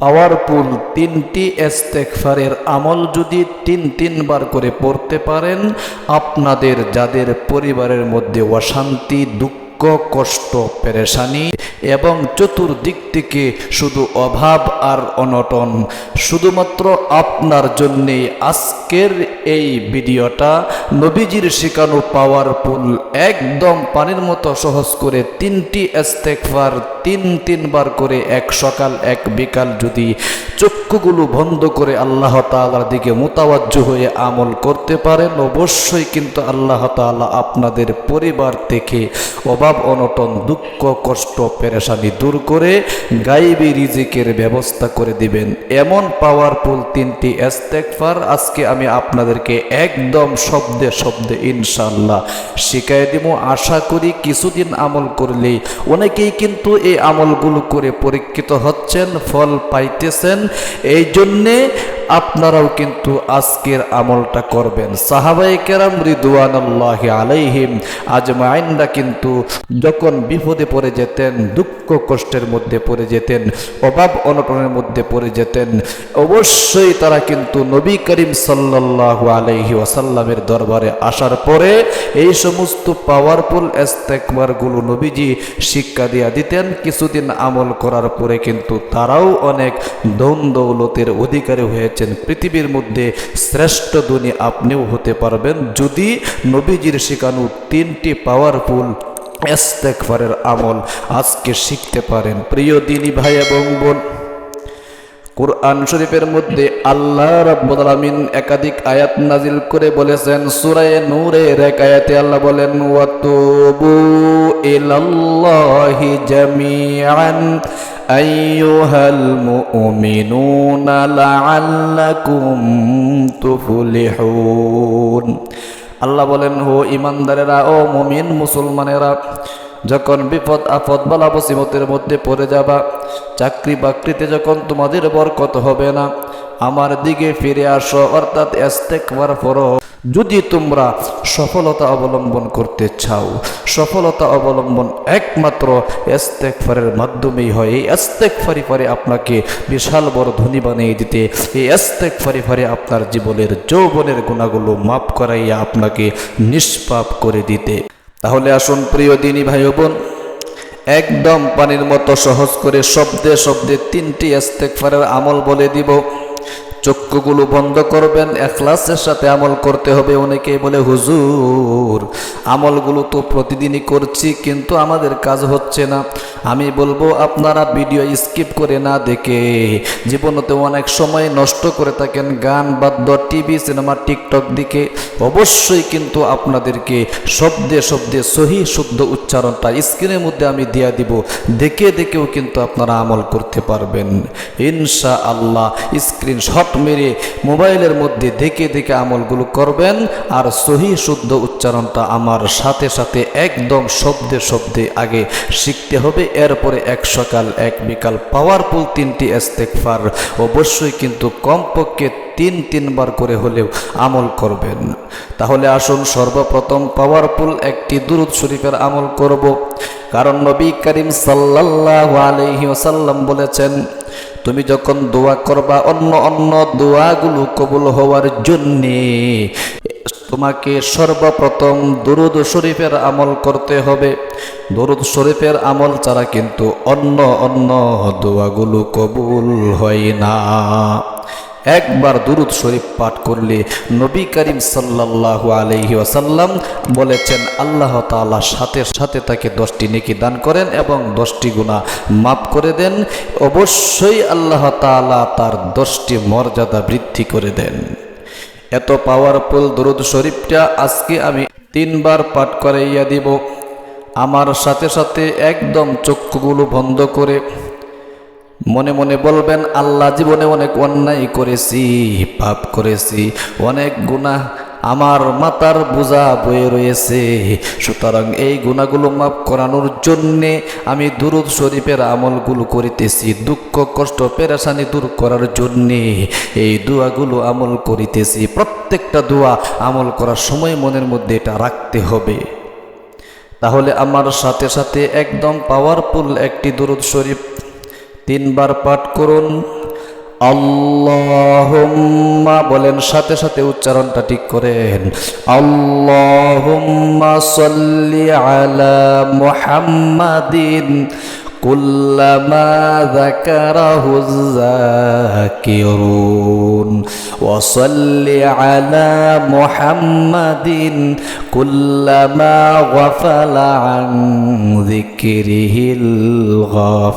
Powerful তিনটি এস্তেকফারের আমল যদি তিন তিনবার করে পড়তে পারেন, আপনাদের, যাদের পরিবারের মধ্যে অশান্তি, দুঃখ, কষ্ট, পেরেশানি এবং চতুর্দিক থেকে শুধু অভাব আর অনটন, শুধুমাত্র আপনার জন্যে আজকের এই ভিডিওটা নবীজির শেখানো পাওয়ারফুল একদম পানির মতো সহজ করে তিনটি এস্তেকফার তিন তিনবার করে এক সকাল, এক বিকাল যদি চক্ষুগুলো বন্ধ করে আল্লাহ তালার দিকে মোতাবাজ্য হয়ে আমল করতে পারেন, অবশ্যই কিন্তু আল্লাহ তালা আপনাদের পরিবার থেকে অভাব, অনটন, দুঃখ, কষ্ট, পেরেশানি দূর করে গাইবি রিজিকের ব্যবস্থা করে দিবেন। এমন পাওয়ারফুল তিনটি এস্তেকফার আজকে আমি আপনাদেরকে একদম শব্দে শব্দে ইনশাল্লাহ শিখাই দিব। আশা করি কিছুদিন আমল করলেই অনেকেই কিন্তু এই আমলগুলো করে পরীক্ষিত হচ্ছেন, ফল পাইতেছেন। এই জন্যে আপনারাও কিন্তু আজকের আমলটা করবেন। সাহাবাই কেরাম রিদুয়ানুল্লাহ আলাইহিম আজমাইনরা কিন্তু যখন বিপদে পড়ে যেতেন, দুঃখ কষ্টের মধ্যে পড়ে যেতেন, অভাব অনটনের মধ্যে পড়ে যেতেন, অবশ্যই তারা কিন্তু নবী করিম সাল্লাল্লাহু আলাইহি ওয়াসাল্লামের দরবারে আসার পরে এই সমস্ত পাওয়ারফুল এস্তেকবারগুলো নবীজি শিক্ষা দিয়া দিতেন। কিছুদিন আমল করার পরে কিন্তু তারাও অনেক দৌন দৌলতের অধিকারী হয়েছেন পৃথিবীর মধ্যে শ্রেষ্ঠ ধনী আপনিও হতে পারবেন যদি নবীজির শেখানো তিনটি পাওয়ারফুল এস্তেকবারের আমল আজকে শিখতে পারেন। প্রিয় দিনী ভাই এবং বোন, কোরআন শরীফের মধ্যে আল্লাহ রাব্বুল আলামিন একাধিক আয়াত নাজিল করে বলেছেন সূরা নূরের এক আয়াতে আল্লাহ বলেন ওয়াতুবু ইলাল্লাহি জামিআন। আইয়ুহাল মুমিনুনা লাআল্লাকুম তুফলিহুন আল্লাহ বলেন, হো ইমানদারেরা ও মুমিন মুসলমানেরা, যখন বিপদ আপদ বালা মুসিবতের মধ্যে পড়ে যাবা, চাকরি বাকরিতে যখন তোমাদের বরকত হবে না, আমার দিকে ফিরে আসো, অর্থাৎ এস্তেকবার পরো যদি তোমরা সফলতা অবলম্বন করতে চাও, সফলতা অবলম্বন একমাত্র এস্তেকফারের মাধ্যমেই হয়। এই এস্তেকফারি ফারে আপনাকে বিশাল বড় ধনী বানিয়ে দিতে। এই এস্তেকফারি ফারে আপনার জীবনের যৌবনের গুণাগুলো মাপ করাইয়া আপনাকে নিষ্পাপ করে দিতে। তাহলে আসুন প্রিয় দিনী ভাই বোন, একদম পানির মতো সহজ করে শব্দে শব্দে তিনটি এস্তেকফারের আমল বলে দিব। চক্ষুগুলো বন্ধ করবেন, এখলাসের সাথে আমল করতে হবে। অনেকেই বলে, হুজুর, আমলগুলো তো প্রতিদিনই করছি, কিন্তু আমাদের কাজ হচ্ছে না। আমি বলব, আপনারা ভিডিও স্কিপ করে না দেখে জীবনতে অনেক সময় নষ্ট করে থাকেন। গান বাদ্য, টিভি, সিনেমা, টিকটক দিকে অবশ্যই কিন্তু আপনাদেরকে শব্দে শব্দে সহি, শুদ্ধ উচ্চারণটা স্ক্রিনের মধ্যে আমি দিয়া দিব। দেখে দেখেও কিন্তু আপনারা আমল করতে পারবেন। ইনশা আল্লাহ স্ক্রিন শট মেরে মোবাইলের মধ্যে দেখে দেখে আমলগুলো করবেন আর সহি শুদ্ধ উচ্চারণটা আমার সাথে সাথে একদম শব্দে শব্দে আগে শিখতে হবে। এরপরে এক সকাল, এক বিকাল পাওয়ারফুল তিনটি এস্তেকফার অবশ্যই কিন্তু কমপক্ষে তিন, তিনবার করে হলেও আমল করবেন। তাহলে আসুন সর্বপ্রথম পাওয়ারফুল একটি দুরুদ শরীফের আমল করব। কারণ নবী করিম সাল্লাল্লাহু আলাইহি ওসাল্লাম বলেছেন তুমি যখন দোয়া করবা, অন্য অন্য দোয়াগুলো কবুল হওয়ার জন্যে, তোমাকে সর্বপ্রথম দুরুদ শরীফের আমল করতে হবে। দুরুদ শরীফের আমল ছাড়া কিন্তু অন্য অন্য দোয়াগুলো কবুল হয় না। একবার দুরুদ শরীফ পাঠ করলে নবী করিম সাল্লাল্লাহু আলহি ওয়াসাল্লাম বলেছেন, আল্লাহ তাআলা সাথে সাথে তাকে দশটি নেকি দান করেন এবং দশটি গুণা মাফ করে দেন। অবশ্যই আল্লাহ তাআলা তার দশটি মর্যাদা বৃদ্ধি করে দেন। এত পাওয়ারফুল দরুদ শরীফটা আজকে আমি তিনবার পাঠ করাইয়া দিব। আমার সাথে সাথে একদম চক্ষুগুলো বন্ধ করে মনে মনে বলবেন, আল্লাহ জীবনে অনেক অন্যায় করেছি, পাপ করেছি, অনেক গুণা আমার মাতার বোঝা বয়ে রয়েছে। সুতরাং এই গুণাগুলো মাফ করানোর জন্যে আমি দুরুদ শরীফের আমলগুলো করিতেছি, দুঃখ, কষ্ট, পেরেশানি দূর করার জন্যে এই দোয়াগুলো আমল করিতেছি। প্রত্যেকটা দোয়া আমল করার সময় মনের মধ্যে এটা রাখতে হবে। তাহলে আমার সাথে সাথে একদম পাওয়ারফুল একটি দুরুদ শরীফ তিনবার পাঠ করুন। আল্লাহুম্মা বলেন সাথে সাথে উচ্চারণটা ঠিক করেন। আল্লাহুম্মা সাল্লি আলা মুহাম্মাদিন كلما ذكره الذاكرون. وصل على محمد كلما غفل عن ذكره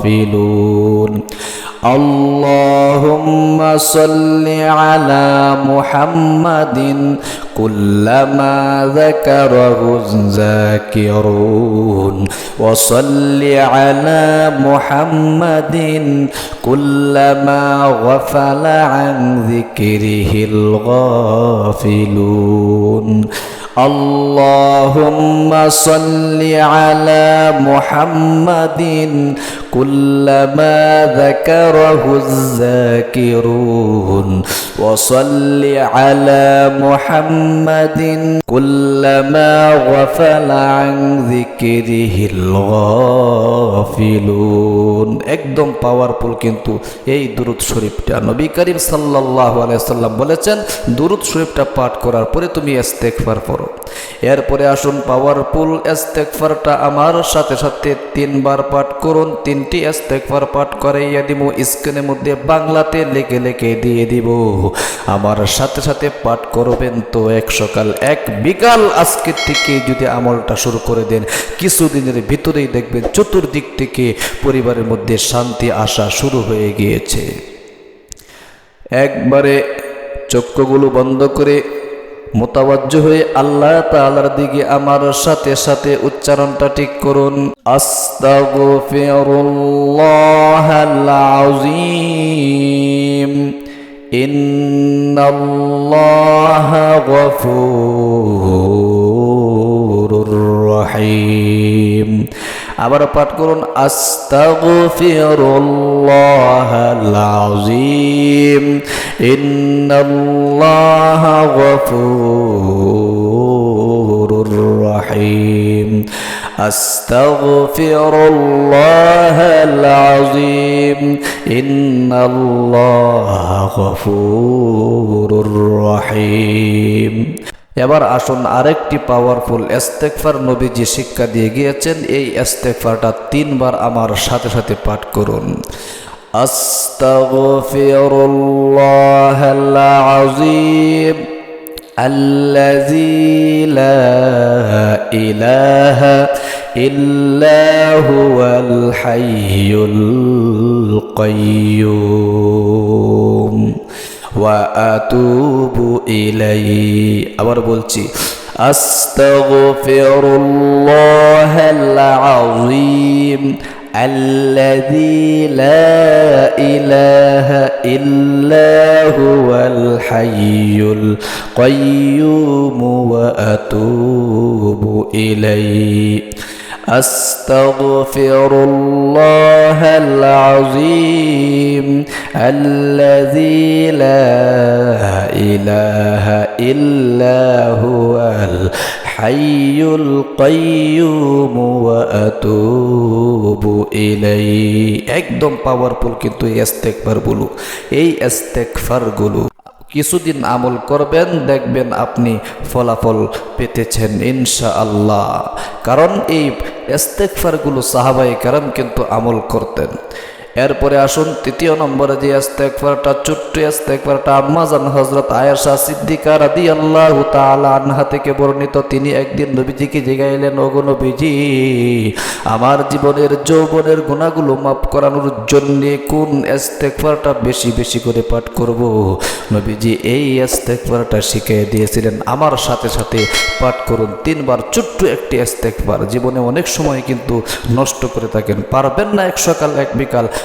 الغافلون. اللهم صل على محمد كلما ذكره الذاكرون. وصل على محمد كلما غفل عن ذكره الغافلون. اللهم صل على محمد كلما ذكره الذاكرون وصل على محمد كلما غفل عن ذكره الغافلون একদম পাওয়ারফুল কিন্তু এই দুরুদ শরীফটা নবী করিম সাল্লাল্লাহু আলাইহি সাল্লাম বলেছেন দুরুদ শরীফটা পাঠ করার পরে তুমি ইস্তেগফার করো। এরপরে আসুন পাওয়ারফুল ইস্তেগফারটা আমার সাথে সাথে তিনবার পাঠ করুন। তিনটি ইস্তেগফার পাঠ করে দিব স্ক্রিনের মধ্যে বাংলাতে লেখে লেখে দিয়ে দিব। আমার সাথে সাথে পাঠ করবেন তো এক সকাল, এক বিকাল। আজকের থেকে যদি আমলটা শুরু করে দেন, কিছুদিনের ভিতরেই দেখবেন চতুর্দিক থেকে পরিবারের মধ্যে শান্তি আসা শুরু হয়ে গিয়েছে। একবারে চক্ষুগুলো বন্ধ করে মোতাবাজ্য হয়ে আল্লাহ তাআলার দিকে আমার সাথে সাথে উচ্চারণটা ঠিক করুন। আস্তাগফিরুল্লাহাল আযীম ইন্নাল্লাহা গফুরুর রহিম আবার পাঠ করুন আস্তাগফিরুল্লাহাল আযীম ইন্নাল্লাহা গফুরুর রহিম أستغفر الله العظيم إن الله غفور رحيم এবার আসুন আরেকটি পাওয়ারফুল এস্তেকফার নবীজি শিক্ষা দিয়ে গিয়েছেন এই এস্তেকফারটা তিনবার আমার সাথে সাথে পাঠ করুন আস্তাগফিরুল্লাহাল আযীম الذي لا إله إلا هو الحي القيوم وأتوب إليه আবার বলছি أستغفر الله العظيم الذي لا إله إلا هو الحي القيوم وأتوب إليه أستغفر الله العظيم الذي لا إله إلا هو الحي القيوم وأتوب إليه একদম পাওয়ারফুল কিন্তু এই ইস্তেগফার গুলো এই ইস্তেগফার গুলো কিছুদিন আমল করবেন, দেখবেন আপনি ফলাফল পেতেছেন ইনশা আল্লাহ কারণ এই এস্তেকফারগুলো সাহাবাই কারণ কিন্তু আমল করতেন। এরপরে আসুন, তৃতীয় নম্বরে যে ইস্তেকফারটা ছোট্ট ইস্তেকফারটা আম্মাজান হজরত আয়েশা সিদ্দিকা রাদি আল্লাহ তাআলা আনহা থেকে বর্ণিত, তিনি একদিন নবীজিকে জেগাইলেন, ওগো নবীজি, আমার জীবনের যৌবনের গুণাগুলো মাফ করানোর জন্য কোন ইস্তেকফারটা বেশি বেশি করে পাঠ করব? নবীজি এই ইস্তেকফারটা শিখিয়ে দিয়েছিলেন, আমার সাথে সাথে পাঠ করুন। তিনবার ছোট্ট একটি ইস্তেকফার জীবনে অনেক সময় কিন্তু নষ্ট করে থাকেন। পারবেন না এক সকাল, এক বিকাল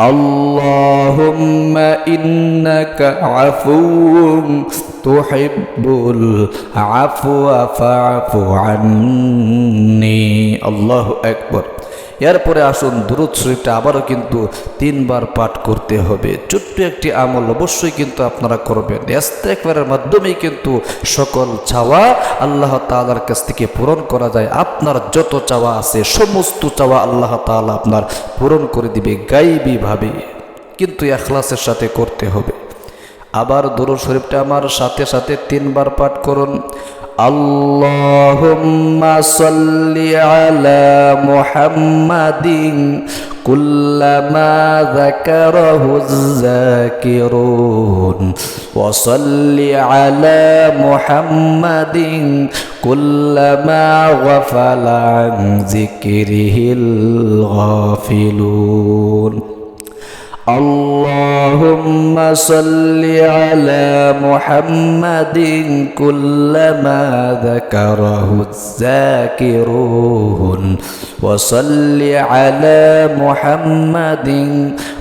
اللهم إنك عفو تحب العفو فاعف عني الله أكبر এরপরে আসুন দুরুদ শরীফটা আবারও কিন্তু তিনবার পাঠ করতে হবে। ছোট্ট একটি আমল অবশ্যই কিন্তু আপনারা করবেন। একবারের মাধ্যমেই কিন্তু সকল চাওয়া আল্লাহ তালার কাছ থেকে পূরণ করা যায়। আপনার যত চাওয়া আছে, সমস্ত চাওয়া আল্লাহ তাআলা আপনার পূরণ করে দিবে গাইবীভাবে। কিন্তু এখলাসের সাথে করতে হবে। আবার দুরুদ শরীফটা আমার সাথে সাথে তিনবার পাঠ করুন। اللهم صل على محمد كلما ذكره الذاكرون. وصل على محمد كلما غفل عن ذكره الغافلون. اللهم صل على محمد كلما ذكره الذاكرون وصل على محمد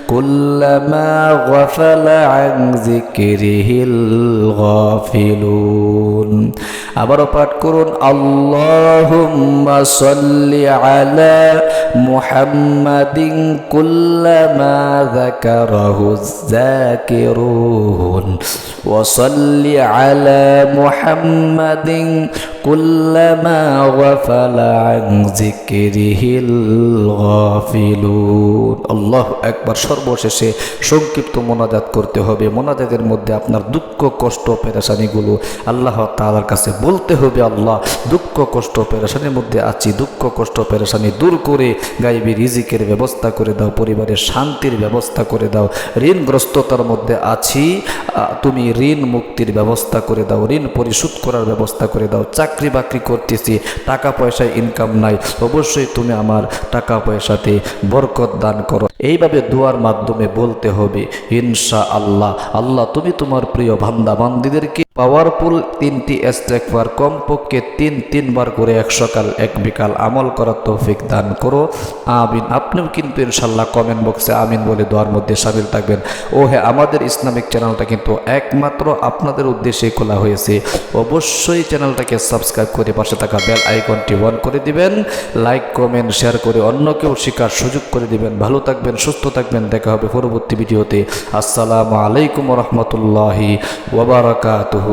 كلما غفل عن ذكره الغافلون আবারও পাঠ করুন আল্লাহুম্মা সাল্লি আলা মুহাম্মাদিন কুল্লামা যাকারাহু যাকিরুন ওয়া সাল্লি আলা মুহাম্মাদিন কুল্লামা গাফালা আন যিকরিহিল গাফিলুন আল্লাহু আকবার সর্বশেষে সংক্ষিপ্ত মোনাজাত করতে হবে। মোনাজাতের মধ্যে আপনার দুঃখ, কষ্ট, পেরেশানিগুলো আল্লাহ তাআলার কাছে বলতে হবে, আল্লাহ দুঃখ, কষ্ট, পেরেশানির মধ্যে আছি। দুঃখ, কষ্ট, পেরেশানি দূর করে গাইবি রিজিকের ব্যবস্থা করে দাও, পরিবারের শান্তির ব্যবস্থা করে দাও। ঋণগ্রস্ততার মধ্যে আছি তুমি ঋণ মুক্তির ব্যবস্থা করে দাও, ঋণ পরিশোধ করার ব্যবস্থা করে দাও। চাকরি বাকরি করতেছি, টাকা পয়সায় ইনকাম নাই। অবশ্যই তুমি আমার টাকা পয়সাতে বরকত দান করো। এইভাবে দোয়ার মাধ্যমে বলতে হবে ইনশা আল্লাহ আল্লাহ তুমি তোমার প্রিয় ভান্দা বান্দিদেরকে পাওয়ারফুল তিনটি এস্তেকবার কমপক্ষে তিন তিনবার করে এক সকাল এক বিকাল আমল করার তৌফিক দান করো। আমিন। আপনিও কিন্তু ইনশাল্লাহ কমেন্ট বক্সে আমিন বলে দোয়ার মধ্যে সামিল থাকবেন। ও হ্যাঁ আমাদের ইসলামিক চ্যানেলটা কিন্তু একমাত্র আপনাদের উদ্দেশ্যে খোলা হয়েছে। অবশ্যই চ্যানেলটাকে সাবস্ক্রাইব করে পাশে থাকা বেল আইকনটি অন করে দিবেন। লাইক কমেন্ট শেয়ার করে অন্যকেও শেখার সুযোগ করে দিবেন। ভালো থাকবেন, সুস্থ থাকবেন। দেখা হবে পরবর্তী ভিডিওতে। আসসালামু আলাইকুম রহমতুল্লাহি ওবরাকাতুহু